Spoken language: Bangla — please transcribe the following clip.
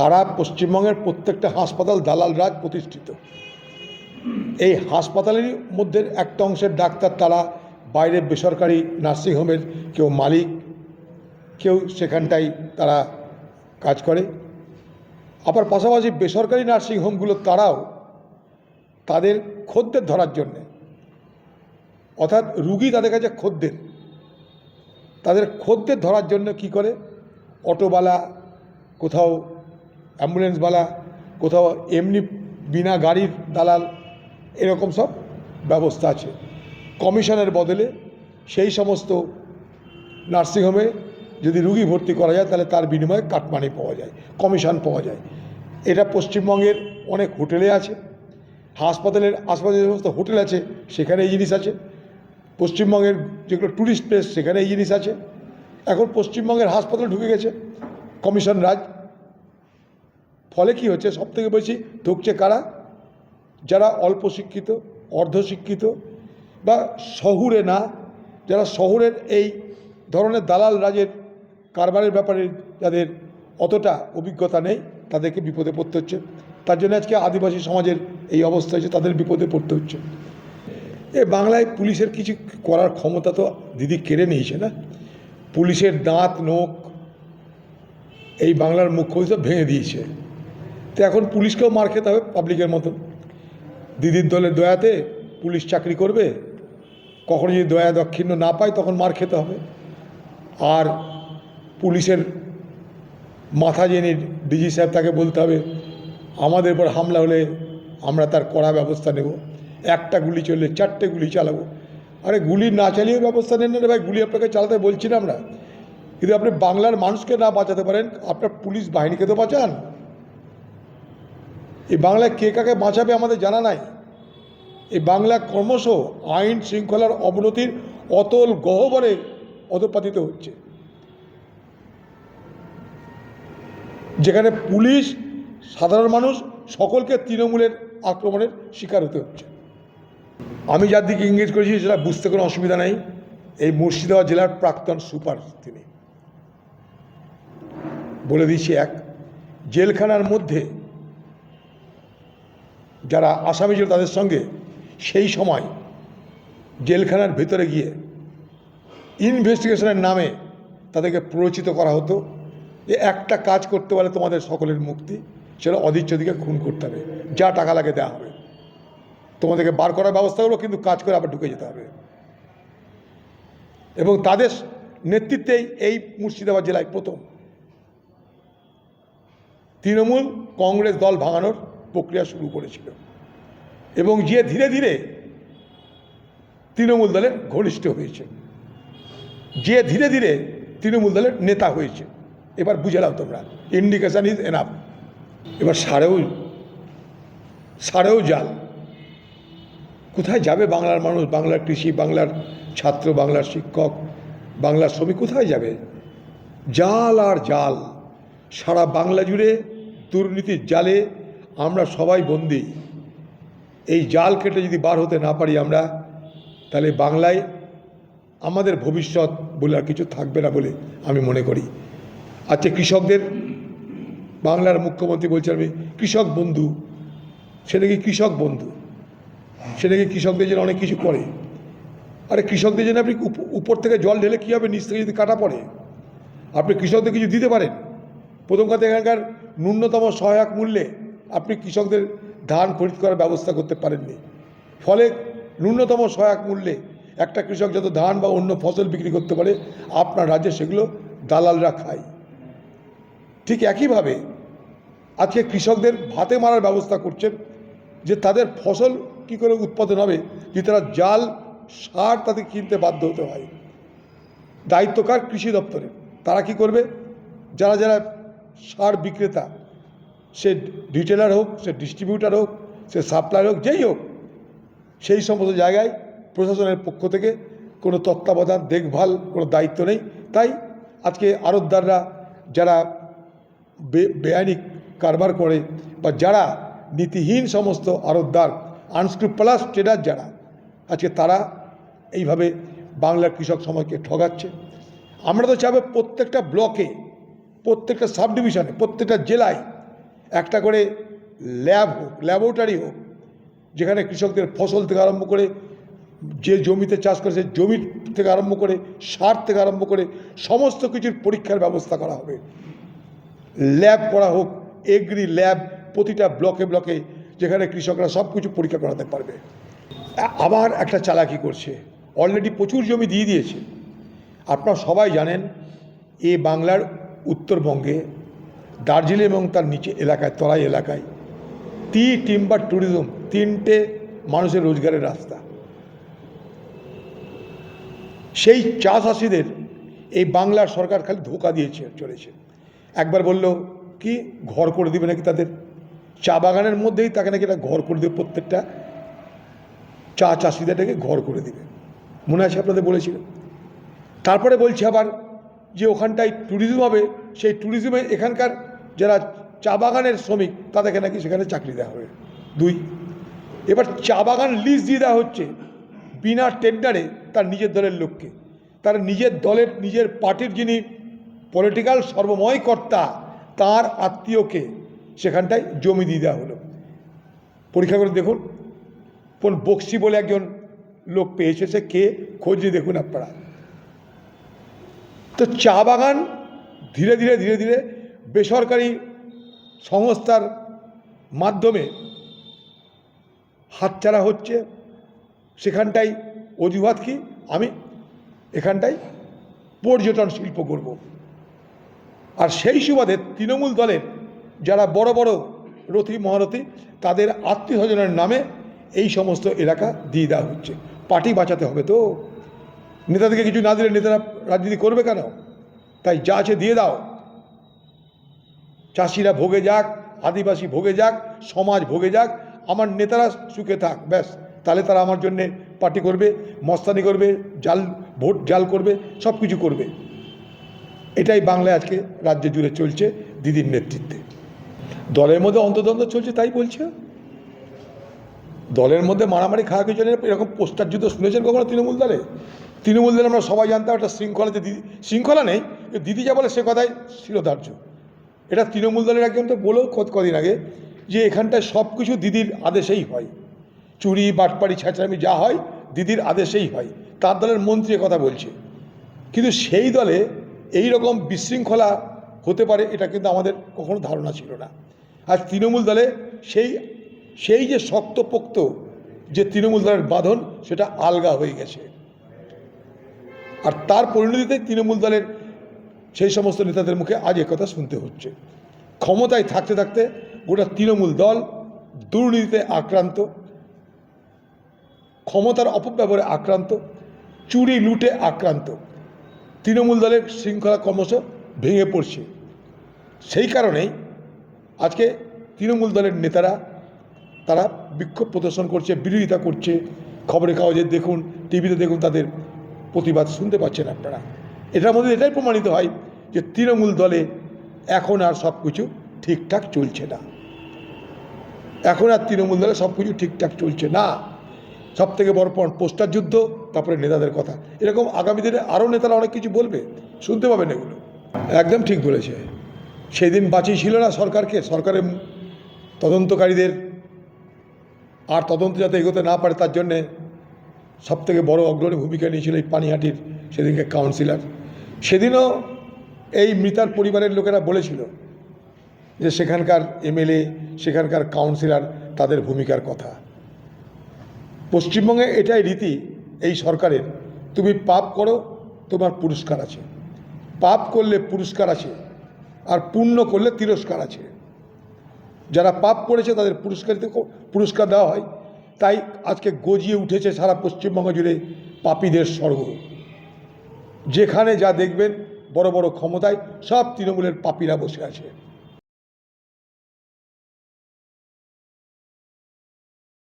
সারা পশ্চিমবঙ্গের প্রত্যেকটা হাসপাতাল দালাল রাজ প্রতিষ্ঠিত। এই হাসপাতালের মধ্যে একটা অংশের ডাক্তার তারা বাইরের বেসরকারি নার্সিংহোমের কেউ মালিক, কেউ সেখানটাই তারা কাজ করে। আবার পাশাপাশি বেসরকারি নার্সিংহোমগুলো তারাও তাদের খদ্দের ধরার জন্যে। অর্থাৎ রুগী তাদের কাছে খদ্দের। তাদের খদ্দের ধরার জন্য কি করে? অটোওয়ালা কোথাও অ্যাম্বুলেন্সওয়ালা কোথাও এমনি বিনা গাড়ির দালাল, এরকম সব ব্যবস্থা আছে। কমিশনের বদলে সেই সমস্ত নার্সিংহোমে যদি রুগী ভর্তি করা যায়, তাহলে তার বিনিময়ে কাটমানি পাওয়া যায়, কমিশন পাওয়া যায়। এটা পশ্চিমবঙ্গের অনেক হোটেলে আছে, হাসপাতালের আশপাশে যে সমস্ত হোটেল আছে, সেখানে এই জিনিস আছে। পশ্চিমবঙ্গের যেগুলো ট্যুরিস্ট প্লেস, সেখানে এই জিনিস আছে। এখন পশ্চিমবঙ্গের হাসপাতাল ঢুকে গেছে, কমিশন রাজ ফলে কি হচ্ছে? সব থেকে বেশি ঢুকছে কারা? যারা অল্প শিক্ষিত অর্ধশিক্ষিত বা শহুরে না, যারা শহরের এই ধরনের দালাল রাজের কারবারের ব্যাপারে যাদের অতটা অভিজ্ঞতা নেই, তাদেরকে বিপদে পড়তে হচ্ছে। তার জন্য আজকে আদিবাসী সমাজের এই অবস্থা হচ্ছে তাদের বিপদে পড়তে হচ্ছে। এ বাংলায় পুলিশের কিছু করার ক্ষমতা তো দিদি কেড়ে নিয়েছে না? পুলিশের দাঁত, নোখ এই বাংলার মুখ্যমন্ত্রী সব ভেঙে দিয়েছে। তো এখন পুলিশকেও মার খেতে হবে পাবলিকের মতন। দিদির দলের দয়াতে পুলিশ চাকরি করবে, কখনো যদি দয়া দক্ষিণ্য না পায় তখন মার খেতে হবে। আর পুলিশের মাথা জেনে ডিজি সাহেব তাকে বলতে হবে, আমাদের উপর হামলা হলে আমরা তার কড়া ব্যবস্থা নেব। একটা গুলি চললে চারটে গুলি চালাবো। আরে গুলি না চালিয়েও ব্যবস্থা নেন না ভাই, গুলি আপনাকে চালাতে বলছি না আমরা। কিন্তু আপনি বাংলার মানুষকে না বাঁচাতে পারেন, আপনার পুলিশ বাহিনীকে তো বাঁচান। এই বাংলায় কে কাকে বাঁচাবে আমাদের জানা নাই। এই বাংলা ক্রমশ আইন শৃঙ্খলার অবনতির অতল গহ্বরে অধপাতিত হচ্ছে। যেখানে পুলিশ, সাধারণ মানুষ সকলকে তৃণমূলের আক্রমণের শিকার হতে হচ্ছে। আমি যার দিকে ইঙ্গিত করেছি সেটা বুঝতে কোনো অসুবিধা নেই। এই মুর্শিদাবাদ জেলার প্রাক্তন সুপার তিনি বলে দিচ্ছি এক, জেলখানার মধ্যে যারা আসামি ছিল তাদের সঙ্গে, সেই সময় জেলখানার ভেতরে গিয়ে ইনভেস্টিগেশনের নামে তাদেরকে প্ররোচিত করা হতো যে একটা কাজ করতে পারলে তোমাদের সকলের মুক্তি, সেটা অধীরচদিকে খুন করতে হবে, যা টাকা লাগে দেওয়া হবে। তোমাদেরকে বার করার ব্যবস্থা করব কিন্তু কাজ করে আবার ঢুকে যেতে হবে। এবং তাদের নেতৃত্বেই এই মুর্শিদাবাদ জেলায় প্রথম। তৃণমূল কংগ্রেস দল ভাঙানোর প্রক্রিয়া শুরু করেছিল। এবং যে ধীরে ধীরে তৃণমূল দলের ঘনিষ্ঠ হয়েছে। যে ধীরে ধীরে তৃণমূল দলের নেতা হয়েছে। এবার বুঝে নাও তোমরা ইন্ডিকেশান ইজ এনাফ এবার সারেও সারেও জাল। কোথায় যাবে বাংলার মানুষ, বাংলার কৃষি, বাংলার ছাত্র, বাংলার শিক্ষক, বাংলার শ্রমিক, কোথায় যাবে? জাল আর জাল। সারা বাংলা জুড়ে দুর্নীতির জালে আমরা সবাই বন্দি। এই জাল কেটে যদি বার হতে না পারি আমরা, তাহলে বাংলায় আমাদের ভবিষ্যৎ বলে আর কিছু থাকবে না বলে আমি মনে করি। আচ্ছা কৃষকদের, বাংলার মুখ্যমন্ত্রী বলছেন আমি, কৃষক বন্ধু, সে নাকি কৃষক বন্ধু, সে নাকি কৃষকদের জন্য অনেক কিছু করে। আরে কৃষকদের জন্য আপনি উপর থেকে জল ঢেলে কী হবে, নিচ থেকে যদি কাটা পড়ে? আপনি কৃষকদের কিছু দিতে পারেন? প্রথম কথা, এখানকার ন্যূনতম সহায়ক মূল্যে আপনি কৃষকদের ধান খরিদ করার ব্যবস্থা করতে পারেননি। ফলে ন্যূনতম সহায়ক মূল্যে একটা কৃষক যত ধান বা অন্য ফসল বিক্রি করতে পারে, আপনার রাজ্যে সেগুলো দালালরা খায়। ঠিক একইভাবে আজকে কৃষকদের ভাতে মারার ব্যবস্থা করছেন যে তাদের ফসল কি করে উৎপাদন হবে যে তারা জাল, সার তাদের কিনতে বাধ্য হতে হয়। দায়িত্বকার কৃষি দপ্তরে তারা কি করবে? যারা যারা সার বিক্রেতা সে রিটেলার হোক, সে ডিস্ট্রিবিউটার হোক, সে সাপ্লায়ার হোক, যেই হোক, সেই সমস্ত জায়গায় প্রশাসনের পক্ষ থেকে কোনো তত্ত্বাবধান, দেখভাল, কোনো দায়িত্ব নেই। তাই আজকে আড়তদাররা যারা বেআইনি কারবার করে বা যারা নীতিহীন সমস্ত আড়তদার আনস্ক্রুপ্লাস ট্রেডার যারা, আজকে তারা এইভাবে বাংলার কৃষক সমাজকে ঠগাচ্ছে। আমরা তো চাইব প্রত্যেকটা ব্লকে, প্রত্যেকটা সাব ডিভিশনে প্রত্যেকটা জেলায় একটা করে ল্যাব হোক, ল্যাবরেটরি হোক, যেখানে কৃষকদের ফসল থেকে আরম্ভ করে যে জমিতে চাষ করে সেই জমির থেকে আরম্ভ করে, সার থেকে আরম্ভ করে সমস্ত কিছুর পরীক্ষার ব্যবস্থা করা হবে। ল্যাব করা হোক এগ্রি ল্যাব প্রতিটা ব্লকে ব্লকে যেখানে কৃষকরা সব কিছু পরীক্ষা করাতে পারবে। আবার একটা চালাকি করছে। অলরেডি প্রচুর জমি দিয়ে দিয়েছে। আপনারা সবাই জানেন, এ বাংলার উত্তরবঙ্গে দার্জিলিং এবং তার নিচে এলাকায় তরাই এলাকায়। টি টিম্বার ট্যুরিজম তিনটে মানুষের রোজগারের রাস্তা। সেই চা চাষিদের এই বাংলার সরকার খালি ধোকা দিয়েছে, চলেছে। একবার বলল, কি ঘর করে দিবে নাকি তাদের? চা বাগানের মধ্যেই তাকে নাকি এটা ঘর করে দেবে, প্রত্যেকটা চা চাষিদেরটাকে ঘর করে দিবে। মনে আছে আপনাদের বলেছিল? তারপরে বলছে আবার যে ওখানটায় ট্যুরিজম হবে, সেই ট্যুরিজমে এখানকার যারা চা বাগানের শ্রমিক, তাদেরকে নাকি সেখানে চাকরি দেওয়া হবে। দুই, এবার চা বাগান লিজ দিয়ে দেওয়া হচ্ছে বিনা টেন্ডারে তার নিজের দলের লোককে। তার নিজের দলের, নিজের পার্টির যিনি পলিটিক্যাল সর্বময় কর্তা, তার আত্মীয়কে সেখানটায় জমি দিয়ে দেওয়া হলো। পরীক্ষা করে দেখুন, কোন বক্সি বলে একজন লোক পেয়েছে, সে কে? খোঁজ নিয়ে দেখুন আপনারা। তো চা বাগান ধীরে ধীরে ধীরে ধীরে বেসরকারি সংস্থার মাধ্যমে হাতছাড়া হচ্ছে, সেখানটাই অজুহাত কি? আমি এখানটায় পর্যটন শিল্প করব। আর সেই সুবাদে তৃণমূল দলের যারা বড় বড় রথী, মহারথী, তাদের আত্মীয় স্বজনের নামে এই সমস্ত এলাকা দিয়ে দেওয়া হচ্ছে। পার্টি বাঁচাতে হবে তো। নেতাদেরকে কিছু না দিলে নেতারা রাজনীতি করবে কেন? তাই যা আছে দিয়ে দাও। চাষিরা ভোগে যাক, আদিবাসী ভোগে যাক, সমাজ ভোগে যাক, আমার নেতারা সুখে থাক, ব্যাস। তাহলে তারা আমার জন্যে পার্টি করবে, মস্তানি করবে, জাল, ভোট, জাল করবে সব কিছু করবে। এটাই বাংলায় আজকে রাজ্য জুড়ে চলছে দিদির নেতৃত্বে। দলের মধ্যে অন্তদ্বন্দ্ব চলছে, তাই বলছে। দলের মধ্যে মারামারি খাওয়া কিছু এরকম পোস্টার যুদ্ধ শুনেছেন কখনো তৃণমূল দলে? তৃণমূল দলে আমরা সবাই জানতাম একটা শৃঙ্খলা যে দিদি শৃঙ্খলা নেই দিদি যা বলে সে কথাই শিরোধার্য। এটা তৃণমূল দলের একজন তো বলেও কদিন আগে যে এখানটায় সব কিছু দিদির আদেশেই হয়। চুরি, বাটপাড়ি ছ্যাঁচড়ামি যা হয়, দিদির আদেশেই হয়। তার দলের মন্ত্রী কথা বলছে। কিন্তু সেই দলে এই রকম বিশৃঙ্খলা হতে পারে এটা কিন্তু আমাদের কখনো ধারণা ছিল না। আজ তৃণমূল দলে সেই সেই যে শক্তপোক্ত যে তৃণমূল দলের বাঁধন, সেটা আলগা হয়ে গেছে। আর তার পরিণতিতে তৃণমূল দলের সেই সমস্ত নেতাদের মুখে আজ কথা শুনতে হচ্ছে। ক্ষমতায় থাকতে থাকতে গোটা তৃণমূল দল দুর্নীতিতে আক্রান্ত, ক্ষমতার অপব্যবহারে আক্রান্ত, চুরি লুটে আক্রান্ত। তৃণমূল দলের শৃঙ্খলা ক্রমশ ভেঙে পড়ছে। সেই কারণেই আজকে তৃণমূল দলের নেতারা, তারা বিক্ষোভ প্রদর্শন করছে, বিরোধিতা করছে। খবরের কাগজে দেখুন, টিভিতে দেখুন তাদের প্রতিবাদ শুনতে পাচ্ছেন আপনারা। এটার মধ্যে এটাই প্রমাণিত হয় যে তৃণমূল দলে এখন আর সব কিছু ঠিকঠাক চলছে না। এখন আর তৃণমূল দলে সব কিছু ঠিকঠাক চলছে না। সব থেকে বড় পোস্টার যুদ্ধ, তারপরে নেতাদের কথা। এরকম আগামী দিনে আরও নেতারা অনেক কিছু বলবে, শুনতে পাবেন এগুলো। একদম ঠিক বলেছে। সেদিন বাঁচিয়েছিল না সরকারকে, সরকারের তদন্তকারীদের। আর তদন্ত যাতে এগোতে না পারে তার জন্যে সবথেকে বড় অগ্রণী ভূমিকা নিয়েছিল এই পানিহাটির সেদিনকে কাউন্সিলর। সেদিনও এই মৃতার পরিবারের লোকেরা বলেছিল যে সেখানকার এমএলএ, সেখানকার কাউন্সিলর তাদের ভূমিকার কথা। পশ্চিমবঙ্গে এটাই রীতি এই সরকারের। তুমি পাপ করো, তোমার পুরস্কার আছে। পাপ করলে পুরস্কার আছে আর পুণ্য করলে তিরস্কার আছে। যারা পাপ করেছে তাদের পুরস্কারিত পুরস্কার দেওয়া হয়। তাই আজকে গজিয়ে উঠেছে সারা পশ্চিমবঙ্গ জুড়ে পাপীদের স্বর্গ। যেখানে যা দেখবেন বড় বড় ক্ষমতায় সব তৃণমূলের পাপীরা বসে আছে।